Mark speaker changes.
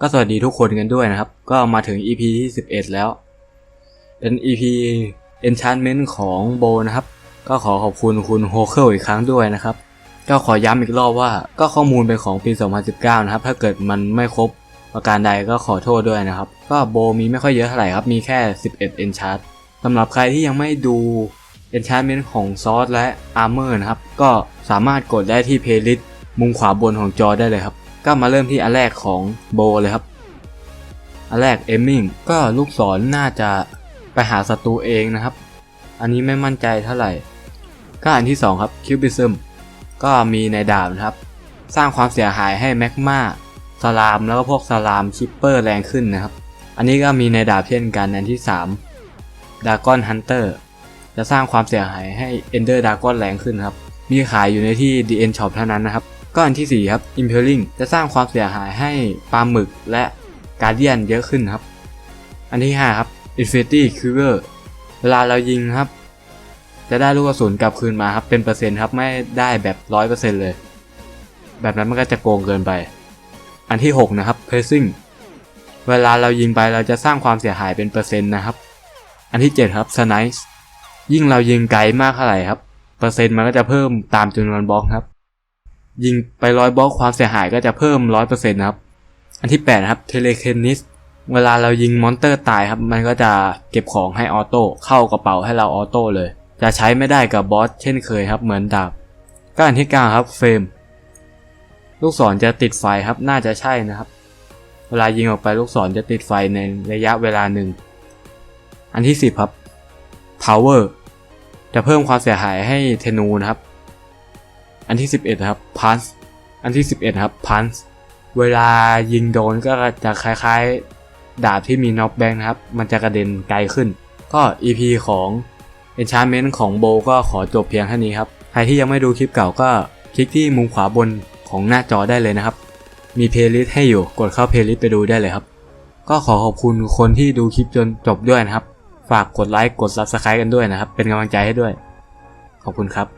Speaker 1: ก็สวัสดีทุกคนกันด้วยนะครับ ก็มาถึง EP ที่ 11 แล้ว เป็น EP Enchantment ของโบนะครับ ก็ขอขอบคุณคุณโฮเคิลอีกครั้งด้วยนะครับ ก็ขอย้ำอีกรอบว่าก็ข้อมูลเป็นของปี 2019 นะครับ ถ้าเกิดมันไม่ครบประการใดก็ขอโทษด้วยนะครับ ก็โบมีไม่ค่อยเยอะเท่าไหร่ครับ มีแค่ 11 Enchant สำหรับใครที่ยังไม่ดู Enchantment ของซอสและ Armor นะครับ ก็สามารถกดได้ที่ Playlist มุมขวาบนของจอได้เลยครับ ก็มาเริ่มที่อันแรกของโบเลยครับ อันแรกเอมมิงก็ลูกศรน่าจะไปหาศัตรูเองนะครับ อันนี้ไม่มั่นใจเท่าไหร่ ก็อันที่ 2 ครับคิวบิซึมก็มีในดาบนะครับ สร้างความเสียหายให้แมกมาสลามแล้วก็พวกสลามชิปเปอร์แรงขึ้นนะครับ อันนี้ก็มีในดาบเช่นกันอันที่3ดากอนฮันเตอร์จะสร้างความเสียหายให้เอนเดอร์ดากอนแรงขึ้นครับ มีขายอยู่ในที่ The End Shop เท่านั้นนะครับ ก็อันที่ 4 ครับ Impelling จะสร้างความเสียหายให้ปลาหมึกและการเดียนเยอะขึ้นครับ อันที่ 5 ครับ Infinity Quiver เวลาเรายิงครับ จะได้ลูกกระสุนกลับคืนมาครับเป็นเปอร์เซ็นต์ครับไม่ได้แบบ 100%เลย แบบนั้นมันก็จะโกงเกินไป อันที่ 6 นะครับ Pressing เวลาเรายิงไปเราจะสร้างความเสียหายเป็นเปอร์เซ็นต์นะครับ อันที่ 7 ครับ Snipe ยิ่งเรายิงไกลมากเท่าไหร่ครับ เปอร์เซ็นต์มันก็จะเพิ่มตามจำนวนบล็อกครับ ยิงไปร้อยบล็อกความเสียหายก็จะเพิ่มร้อยเปอร์เซ็นต์ครับ อันที่8นะครับเทเลเคนนิสเวลาเรายิงมอนเตอร์ตายครับ มันก็จะเก็บของให้ออโต้เข้ากระเป๋าให้เราออโต้เลย จะใช้ไม่ได้กับบอสเช่นเคยครับ เหมือนดาบก็อันที่9ครับเฟรมลูกศรจะติดไฟครับน่าจะใช่นะครับ เวลายิงออกไปลูกศรจะติดไฟในระยะเวลาหนึ่ง อันที่10ครับ power จะเพิ่มความเสียหายให้เทนูนะครับ อันที่ 11 ครับ punch อันที่ 11 ครับ punch เวลายิงโดนก็จะคล้ายๆ ดาบที่มีน็อกแบงนะครับ มันจะกระเด็นไกลขึ้น ก็ EP ของ Enchantment ของโบก็ขอจบเพียงเท่านี้ครับ ใครที่ยังไม่ดูคลิปเก่าก็คลิกที่มุมขวาบนของหน้าจอได้เลยนะครับ มีเพลย์ลิสต์ให้อยู่กดเข้าเพลย์ลิสต์ไปดูได้เลยครับ ก็ขอขอบคุณคนที่ดูคลิปจนจบด้วยนะครับ ฝากกดไลค์กด Subscribe กันด้วยนะครับ เป็นกำลังใจให้ด้วย ขอบคุณครับ